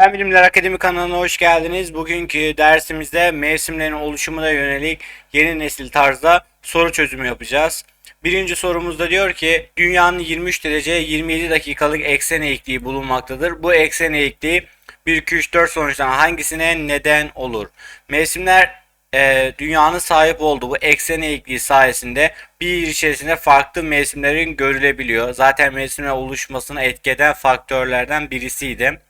Ben Bilimler Akademi kanalına hoş geldiniz. Bugünkü dersimizde mevsimlerin oluşumuna yönelik yeni nesil tarzda soru çözümü yapacağız. Birinci sorumuzda diyor ki dünyanın 23 derece 27 dakikalık eksen eğikliği bulunmaktadır. Bu eksen eğikliği 1, 2, 3, 4 sonuçtan hangisine neden olur? Mevsimler e, dünyanın sahip olduğu bu eksen eğikliği sayesinde bir yıl içerisinde farklı mevsimlerin görülebiliyor. Zaten mevsimler oluşmasına etkeden faktörlerden birisiydi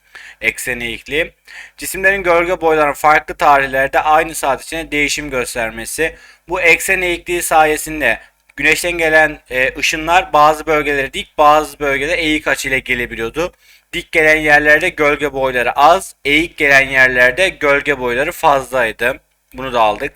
eksen eğikliği. Cisimlerin gölge boylarının farklı tarihlerde aynı saat içinde değişim göstermesi. Bu eksen eğikliği sayesinde güneşten gelen e, ışınlar bazı bölgelere dik bazı bölgelere eğik açıyla gelebiliyordu. Dik gelen yerlerde gölge boyları az, eğik gelen yerlerde gölge boyları fazlaydı. Bunu da aldık.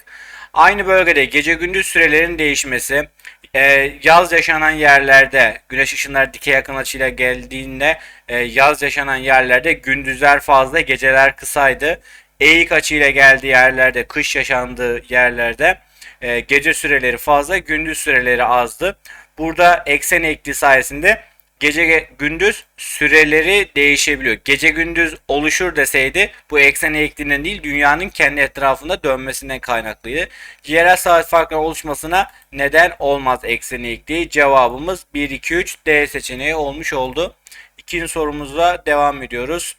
Aynı bölgede gece gündüz sürelerin değişmesi, e, yaz yaşanan yerlerde güneş ışınları dike yakın açıyla geldiğinde e, yaz yaşanan yerlerde gündüzler fazla geceler kısaydı. Eğik açıyla geldiği yerlerde kış yaşandığı yerlerde e, gece süreleri fazla gündüz süreleri azdı. Burada eksen eğikliği sayesinde gece gündüz süreleri değişebiliyor. Gece gündüz oluşur deseydi bu eksen eğikliğinden değil dünyanın kendi etrafında dönmesinden kaynaklıydı. Yerel saat farkları oluşmasına neden olmaz eksen eğikliği. Cevabımız 1, 2, 3 D seçeneği olmuş oldu. İkinci sorumuzla devam ediyoruz.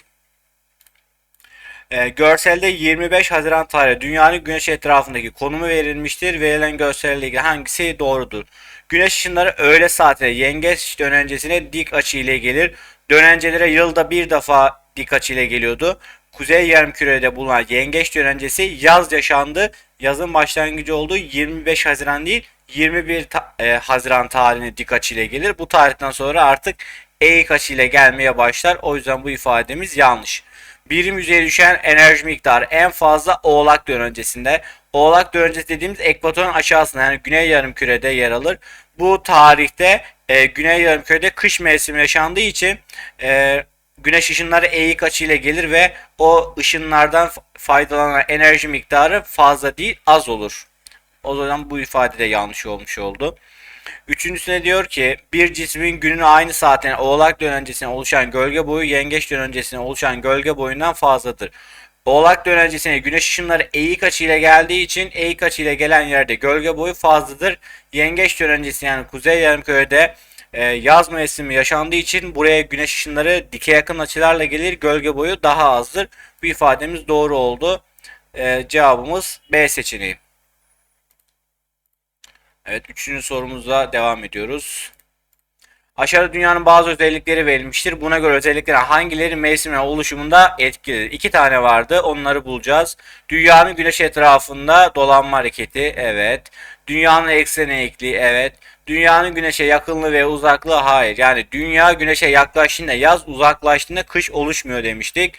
E, görselde 25 Haziran tarihi dünyanın güneş etrafındaki konumu verilmiştir. Verilen görselle ilgili hangisi doğrudur? Güneş ışınları öğle saatine yengeç dönencesine dik açı ile gelir. Dönencelere yılda bir defa dik açı ile geliyordu. Kuzey yarımkürede bulunan yengeç dönencesi yaz yaşandı. Yazın başlangıcı olduğu 25 Haziran değil 21 ta- e, Haziran tarihine dik açı ile gelir. Bu tarihten sonra artık eğik açı ile gelmeye başlar. O yüzden bu ifademiz yanlış. Birim yüzeye düşen enerji miktarı en fazla Oğlak dönencesinde. Oğlak dönencesi dediğimiz ekvatorun aşağısında yani Güney Yarımküre'de yer alır. Bu tarihte e, Güney Yarımküre'de kış mevsimi yaşandığı için e, güneş ışınları eğik açıyla gelir ve o ışınlardan faydalanan enerji miktarı fazla değil az olur. O zaman bu ifade de yanlış olmuş oldu. Üçüncüsüne diyor ki bir cismin günün aynı saatine oğlak dönencesine oluşan gölge boyu yengeç dönencesine oluşan gölge boyundan fazladır. Oğlak dönencesine güneş ışınları eğik açıyla geldiği için eğik açıyla gelen yerde gölge boyu fazladır. Yengeç dönencesi yani kuzey yarımkürede e, yaz mevsimi yaşandığı için buraya güneş ışınları dike yakın açılarla gelir. Gölge boyu daha azdır. Bu ifademiz doğru oldu. E, cevabımız B seçeneği. Evet, üçüncü sorumuzla devam ediyoruz. Aşağıda dünyanın bazı özellikleri verilmiştir. Buna göre özellikler hangileri mevsimin oluşumunda etkilidir? İki tane vardı. Onları bulacağız. Dünyanın güneş etrafında dolanma hareketi. Evet. Dünyanın ekseni eğikliği. Evet. Dünyanın güneşe yakınlığı ve uzaklığı. Hayır. Yani dünya güneşe yaklaştığında yaz uzaklaştığında kış oluşmuyor demiştik.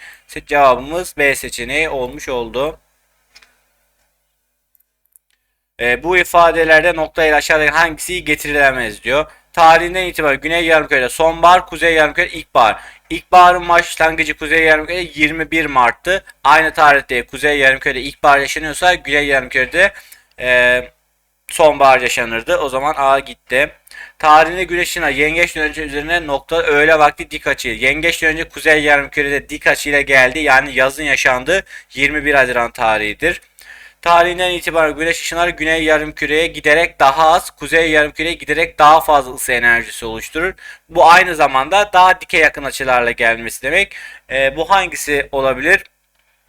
Cevabımız B seçeneği olmuş oldu. E, bu ifadelerde nokta ile aşağıdaki hangisi getirilemez diyor. Tarihinden itibaren Güney Yarımküre'de sonbahar, Kuzey Yarımküre'de ilkbahar. İlkbaharın başlangıcı Kuzey Yarımküre'de 21 Mart'tı. Aynı tarihte Kuzey Yarımküre'de ilkbahar yaşanıyorsa Güney Yarımküre'de e, sonbahar yaşanırdı. O zaman A gitti. Tarihinde güneşin yengeç dönünce üzerine nokta öğle vakti dik açı. Yengeç dönünce kuzey yarımkürede dik açıyla geldi. Yani yazın yaşandı. 21 Haziran tarihidir. Tarihinden itibaren güneş ışınları güney yarımküreye giderek daha az, kuzey yarımküreye giderek daha fazla ısı enerjisi oluşturur. Bu aynı zamanda daha dike yakın açılarla gelmesi demek. E, bu hangisi olabilir?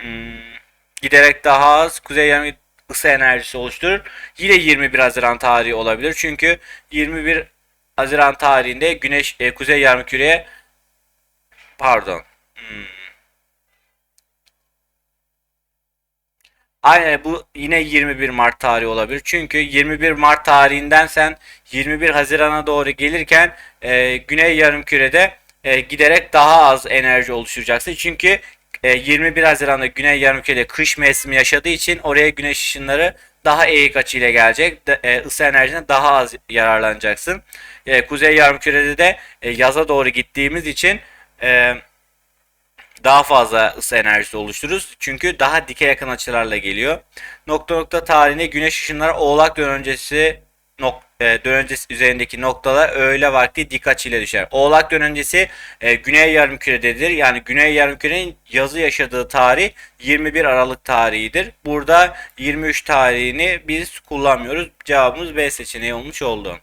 Hmm, giderek daha az, kuzey yarım ısı enerjisi oluşturur. Yine 21 Haziran tarihi olabilir. Çünkü 21 Haziran tarihinde güneş e, kuzey yarımküreye pardon. Hmm. Aynen bu yine 21 Mart tarihi olabilir. Çünkü 21 Mart tarihinden sen 21 Haziran'a doğru gelirken e, Güney Yarımküre'de e, giderek daha az enerji oluşturacaksın. Çünkü e, 21 Haziran'da Güney Yarımküre'de kış mevsimi yaşadığı için oraya güneş ışınları daha eğik açıyla gelecek. De, e, ısı enerjine daha az yararlanacaksın. E, Kuzey Yarımküre'de de e, yaza doğru gittiğimiz için e, daha fazla ısı enerjisi oluştururuz. Çünkü daha dike yakın açılarla geliyor. Nokta nokta tarihinde güneş ışınları oğlak dönencesi nok e, üzerindeki noktalar öğle vakti dik açıyla düşer. Oğlak dönencesi e, güney yarımkürededir. Yani güney yarımkürenin yazı yaşadığı tarih 21 Aralık tarihidir. Burada 23 tarihini biz kullanmıyoruz. Cevabımız B seçeneği olmuş oldu.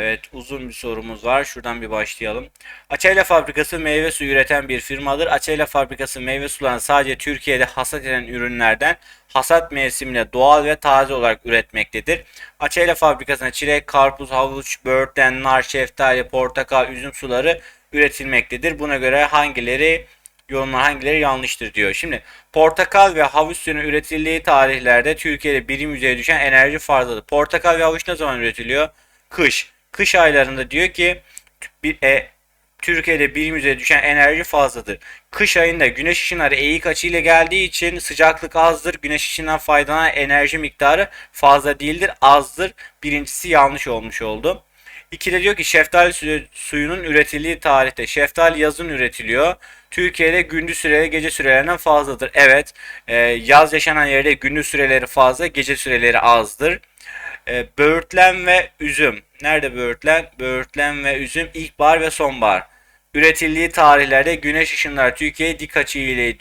Evet uzun bir sorumuz var. Şuradan bir başlayalım. Açayla Fabrikası meyve suyu üreten bir firmadır. Açayla Fabrikası meyve sularını sadece Türkiye'de hasat edilen ürünlerden hasat mevsiminde doğal ve taze olarak üretmektedir. Açayla Fabrikası'na çilek, karpuz, havuç, böğürtlen, nar, şeftali, portakal, üzüm suları üretilmektedir. Buna göre hangileri yorumlar hangileri yanlıştır diyor. Şimdi portakal ve havuç suyunun üretildiği tarihlerde Türkiye'de birim yüzeye düşen enerji fazladır. Portakal ve havuç ne zaman üretiliyor? Kış. Kış aylarında diyor ki bir, e, Türkiye'de birim yüzeye düşen enerji fazladır. Kış ayında güneş ışınları eğik açıyla geldiği için sıcaklık azdır. Güneş ışığından faydalanan enerji miktarı fazla değildir, azdır. Birincisi yanlış olmuş oldu. İki de diyor ki şeftali suyunun üretildiği tarihte şeftali yazın üretiliyor. Türkiye'de gündüz süreleri gece sürelerinden fazladır. Evet e, yaz yaşanan yerde gündüz süreleri fazla gece süreleri azdır. E, böğürtlen ve üzüm. Nerede böğürtlen? Böğürtlen ve üzüm ilkbahar ve sonbahar. Üretildiği tarihlerde güneş ışınları Türkiye'ye dik açı ile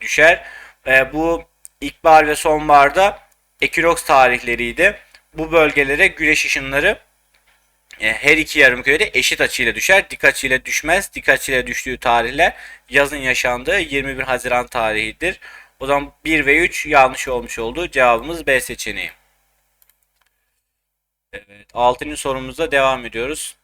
düşer. E, bu ilkbahar ve sonbaharda ekinoks tarihleriydi. Bu bölgelere güneş ışınları e, her iki yarım kürede eşit açıyla düşer. Dik açıyla düşmez. Dik açıyla düştüğü tarihler yazın yaşandığı 21 Haziran tarihidir. O zaman 1 ve 3 yanlış olmuş oldu. Cevabımız B seçeneği. Evet, 6. sorumuzda devam ediyoruz.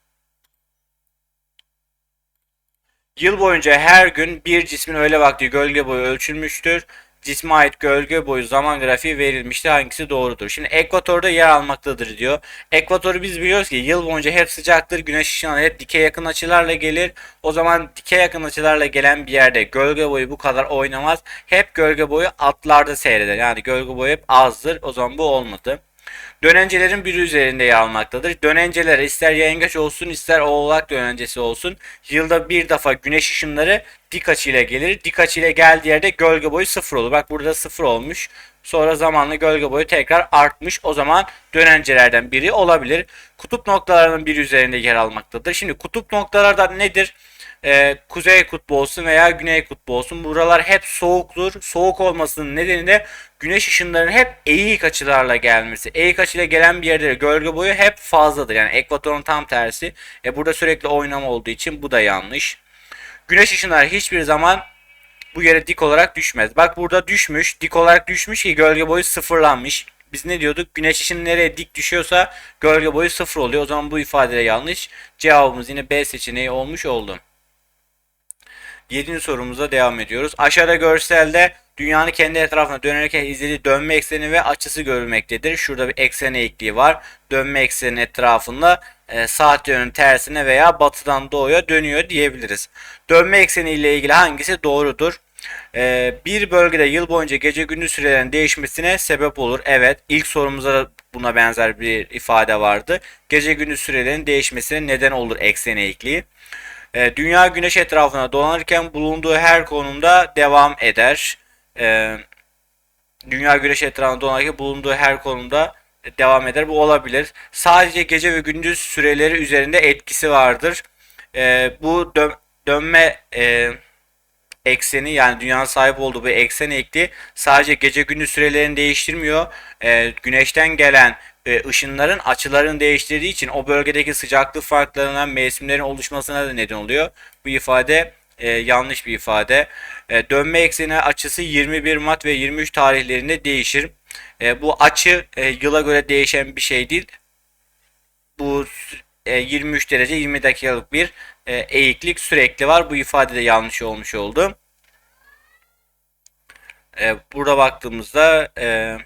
Yıl boyunca her gün bir cismin öğle vakti gölge boyu ölçülmüştür. Cisme ait gölge boyu zaman grafiği verilmiştir. Hangisi doğrudur? Şimdi ekvatorda yer almaktadır diyor. Ekvatoru biz biliyoruz ki yıl boyunca hep sıcaktır. Güneş ışığına hep dikey yakın açılarla gelir. O zaman dikey yakın açılarla gelen bir yerde gölge boyu bu kadar oynamaz. Hep gölge boyu altlarda seyreder. Yani gölge boyu hep azdır. O zaman bu olmadı. Dönencelerin biri üzerinde yer almaktadır. Dönenceler ister yengeç olsun ister oğlak dönencesi olsun yılda bir defa güneş ışınları dik açıyla gelir. Dik açıyla geldiği yerde gölge boyu sıfır olur. Bak burada sıfır olmuş. Sonra zamanla gölge boyu tekrar artmış. O zaman dönencelerden biri olabilir. Kutup noktalarının bir üzerinde yer almaktadır. Şimdi kutup noktalarda nedir? E, kuzey kutbu olsun veya güney kutbu olsun. Buralar hep soğuktur. Soğuk olmasının nedeni de güneş ışınlarının hep eğik açılarla gelmesi. Eğik açıyla gelen bir yerde gölge boyu hep fazladır. Yani ekvatorun tam tersi. E, burada sürekli oynama olduğu için bu da yanlış. Güneş ışınları hiçbir zaman bu yere dik olarak düşmez. Bak burada düşmüş. Dik olarak düşmüş ki gölge boyu sıfırlanmış. Biz ne diyorduk? Güneş ışını nereye dik düşüyorsa gölge boyu sıfır oluyor. O zaman bu ifade yanlış. Cevabımız yine B seçeneği olmuş oldu. 7. sorumuza devam ediyoruz. Aşağıda görselde dünyanın kendi etrafına dönerken izlediği dönme ekseni ve açısı görülmektedir. Şurada bir eksen eğikliği var. Dönme eksenin etrafında e, saat yönünün tersine veya batıdan doğuya dönüyor diyebiliriz. Dönme ekseni ile ilgili hangisi doğrudur? E, bir bölgede yıl boyunca gece gündüz sürelerinin değişmesine sebep olur. Evet ilk sorumuza da buna benzer bir ifade vardı. Gece gündüz sürelerinin değişmesine neden olur eksen eğikliği. E, dünya güneş etrafına dolanırken bulunduğu her konumda devam eder. E, dünya güneş etrafına dolanırken bulunduğu her konumda devam eder. Bu olabilir. Sadece gece ve gündüz süreleri üzerinde etkisi vardır. E, bu dön dönme e, ekseni yani dünyanın sahip olduğu bu eksen ekli sadece gece gündüz sürelerini değiştirmiyor. E, güneşten gelen e, ışınların açılarını değiştirdiği için o bölgedeki sıcaklık farklarından mevsimlerin oluşmasına da neden oluyor. Bu ifade e, yanlış bir ifade. E, dönme ekseni açısı 21 Mart ve 23 tarihlerinde değişir. E, bu açı e, yıla göre değişen bir şey değil. Bu e, 23 derece 20 dakikalık bir e, eğiklik sürekli var. Bu ifade de yanlış olmuş oldu. E, burada baktığımızda e,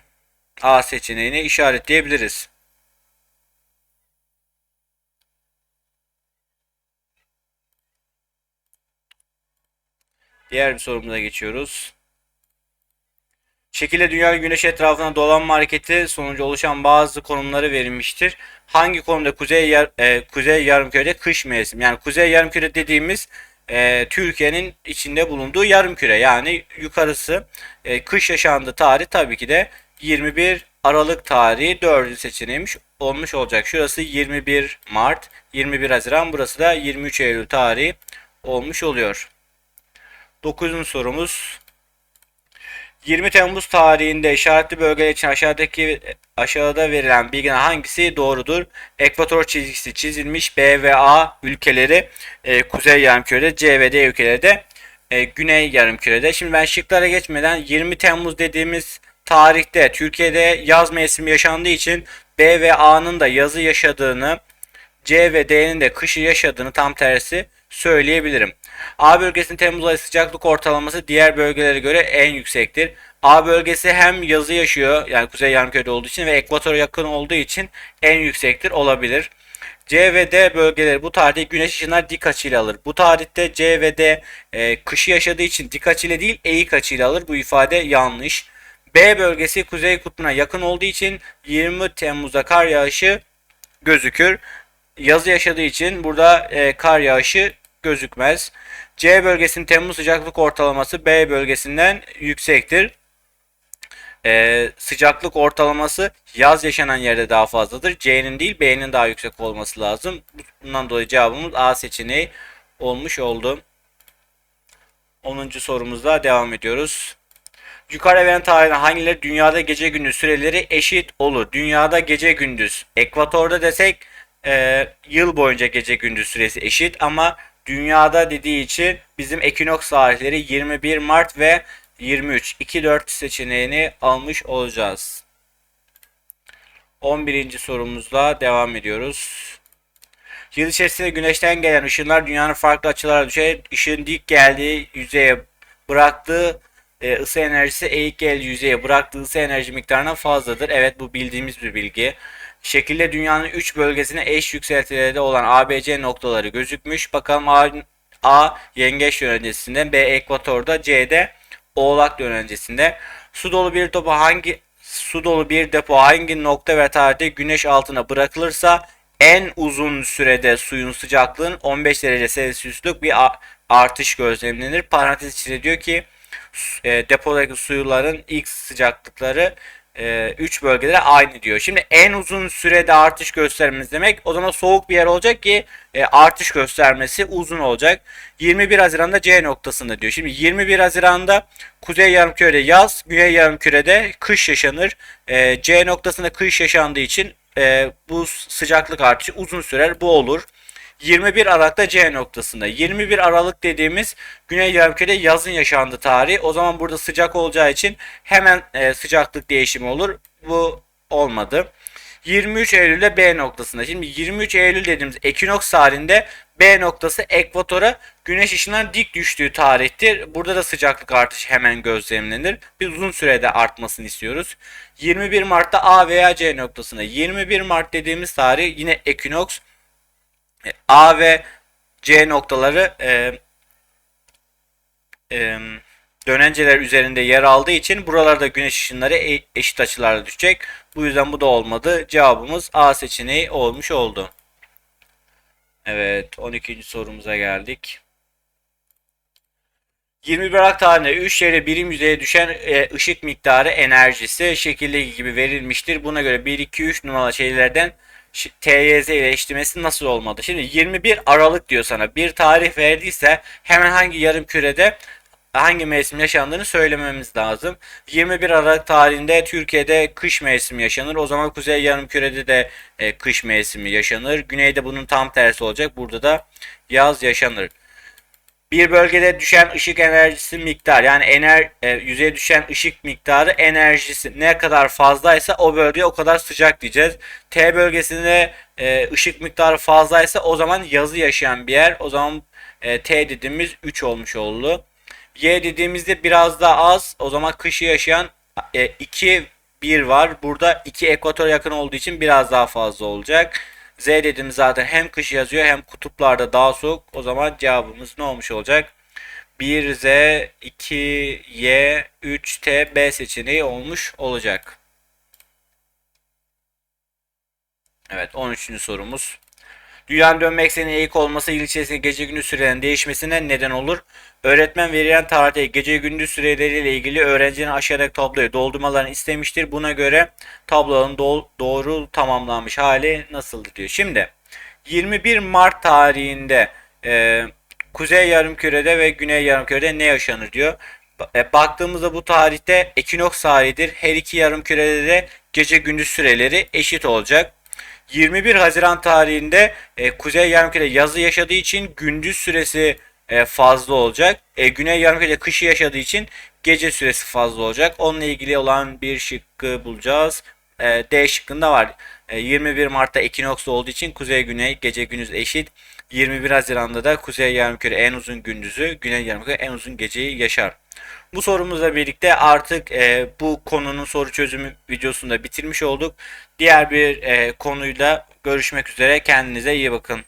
A seçeneğini işaretleyebiliriz. Diğer bir sorumuza geçiyoruz. Şekilde dünya güneş etrafına dolanma hareketi sonucu oluşan bazı konumları verilmiştir. Hangi konumda kuzey yar, e, kuzey yarımkürede kış mevsim yani kuzey yarımküre dediğimiz e, Türkiye'nin içinde bulunduğu yarımküre yani yukarısı e, kış yaşandığı tarih tabii ki de 21 Aralık tarihi 4. seçeneğiymiş. olmuş olacak. Şurası 21 Mart, 21 Haziran, burası da 23 Eylül tarihi olmuş oluyor. 9. sorumuz 20 Temmuz tarihinde işaretli bölgeler için aşağıdaki aşağıda verilen bilginin hangisi doğrudur? Ekvator çizgisi çizilmiş B ve A ülkeleri e, kuzey yarımkürede, C ve D ülkeleri de e, güney yarımkürede. Şimdi ben şıklara geçmeden 20 Temmuz dediğimiz tarihte Türkiye'de yaz mevsimi yaşandığı için B ve A'nın da yazı yaşadığını, C ve D'nin de kışı yaşadığını tam tersi söyleyebilirim. A bölgesinin Temmuz ayı sıcaklık ortalaması diğer bölgelere göre en yüksektir. A bölgesi hem yazı yaşıyor yani kuzey yarımkürede olduğu için ve ekvatora yakın olduğu için en yüksektir olabilir. C ve D bölgeleri bu tarihte güneş ışınlar dik açıyla alır. Bu tarihte C ve D e, kışı yaşadığı için dik açıyla değil eğik açıyla alır. Bu ifade yanlış. B bölgesi kuzey kutbuna yakın olduğu için 20 Temmuz'da kar yağışı gözükür. Yazı yaşadığı için burada e, kar yağışı gözükmez. C bölgesinin Temmuz sıcaklık ortalaması B bölgesinden yüksektir. Ee, sıcaklık ortalaması yaz yaşanan yerde daha fazladır. C'nin değil B'nin daha yüksek olması lazım. Bundan dolayı cevabımız A seçeneği olmuş oldu. 10. sorumuzda devam ediyoruz. Yukarı verilen tarihte hangileri dünyada gece gündüz süreleri eşit olur? Dünyada gece gündüz. Ekvatorda desek e, yıl boyunca gece gündüz süresi eşit ama dünyada dediği için bizim ekinoks tarihleri 21 Mart ve 23 2-4 seçeneğini almış olacağız. 11. sorumuzla devam ediyoruz. Yıl içerisinde güneşten gelen ışınlar dünyanın farklı açılara düşer. Işığın dik geldiği yüzeye bıraktığı e, ısı enerjisi eğik geldiği yüzeye bıraktığı ısı enerji miktarından fazladır. Evet bu bildiğimiz bir bilgi. Şekilde dünyanın 3 bölgesine eş yükseltilerde olan ABC noktaları gözükmüş. Bakalım A, A yengeç yörüngesinde, B ekvatorda, C'de oğlak yörüngesinde. Su dolu bir topu hangi su dolu bir depo hangi nokta ve tarihte güneş altına bırakılırsa en uzun sürede suyun sıcaklığın 15 derece Celsius'luk bir artış gözlemlenir. Parantez içinde diyor ki e, depodaki suyuların ilk sıcaklıkları 3 e, bölgelere aynı diyor. Şimdi en uzun sürede artış göstermemiz demek o zaman soğuk bir yer olacak ki e, artış göstermesi uzun olacak. 21 Haziran'da C noktasında diyor. Şimdi 21 Haziran'da Kuzey Yarımküre'de yaz, Güney Yarımküre'de kış yaşanır. E, C noktasında kış yaşandığı için bu sıcaklık artışı uzun sürer. Bu olur. 21 Aralık'ta C noktasında. 21 Aralık dediğimiz Güney Yarımküre'de yazın yaşandı tarihi. O zaman burada sıcak olacağı için hemen e, sıcaklık değişimi olur. Bu olmadı. 23 Eylül'de B noktasında. Şimdi 23 Eylül dediğimiz ekinoks tarihinde B noktası ekvatora güneş ışınlarının dik düştüğü tarihtir. Burada da sıcaklık artışı hemen gözlemlenir. Biz uzun sürede artmasını istiyoruz. 21 Mart'ta A veya C noktasında. 21 Mart dediğimiz tarih yine ekinoks A ve C noktaları e, e, dönenceler üzerinde yer aldığı için buralarda güneş ışınları e, eşit açılarda düşecek. Bu yüzden bu da olmadı. Cevabımız A seçeneği olmuş oldu. Evet 12. sorumuza geldik. 21 Aralık tarihinde 3 yere birim yüzeye düşen e, ışık miktarı enerjisi şekildeki gibi verilmiştir. Buna göre 1, 2, 3 numaralı şeylerden TYZ ile eşlemesi nasıl olmadı? Şimdi 21 Aralık diyor sana. Bir tarih verdiyse hemen hangi yarım kürede hangi mevsim yaşandığını söylememiz lazım. 21 Aralık tarihinde Türkiye'de kış mevsimi yaşanır. O zaman Kuzey Yarımküre'de de e, kış mevsimi yaşanır. Güneyde bunun tam tersi olacak. Burada da yaz yaşanır bir bölgede düşen ışık enerjisi miktar yani ener e, yüzeye düşen ışık miktarı enerjisi ne kadar fazlaysa o bölge o kadar sıcak diyeceğiz. T bölgesinde e, ışık miktarı fazlaysa o zaman yazı yaşayan bir yer. O zaman e, T dediğimiz 3 olmuş oldu. Y dediğimizde biraz daha az. O zaman kışı yaşayan e, 2 1 var. Burada 2 ekvator yakın olduğu için biraz daha fazla olacak. Z dedim zaten hem kış yazıyor hem kutuplarda daha soğuk. O zaman cevabımız ne olmuş olacak? 1Z, 2Y, 3T, B seçeneği olmuş olacak. Evet 13. sorumuz. Dünyanın dönme eksenine eğik olması yıl gece gündüz sürelerinin değişmesine neden olur. Öğretmen verilen tarihte gece gündüz süreleriyle ilgili öğrencinin aşağıdaki tabloyu doldurmalarını istemiştir. Buna göre tablonun do- doğru tamamlanmış hali nasıldır diyor. Şimdi 21 Mart tarihinde e, Kuzey Yarımküre'de ve Güney Yarımküre'de ne yaşanır diyor. E, Baktığımızda bu tarihte ekinoks tarihidir. Her iki yarımkürede de gece gündüz süreleri eşit olacak. 21 Haziran tarihinde e, Kuzey Yarımküre yazı yaşadığı için gündüz süresi e, fazla olacak. E, Güney Yarımküre kışı yaşadığı için gece süresi fazla olacak. Onunla ilgili olan bir şıkkı bulacağız. E, D şıkkında var. E, 21 Mart'ta ekinoks olduğu için kuzey güney gece gündüz eşit. 21 Haziran'da da kuzey yarımküre en uzun gündüzü, güney yarımküre en uzun geceyi yaşar. Bu sorumuzla birlikte artık e, bu konunun soru çözümü videosunu da bitirmiş olduk. Diğer bir e, konuyla görüşmek üzere. Kendinize iyi bakın.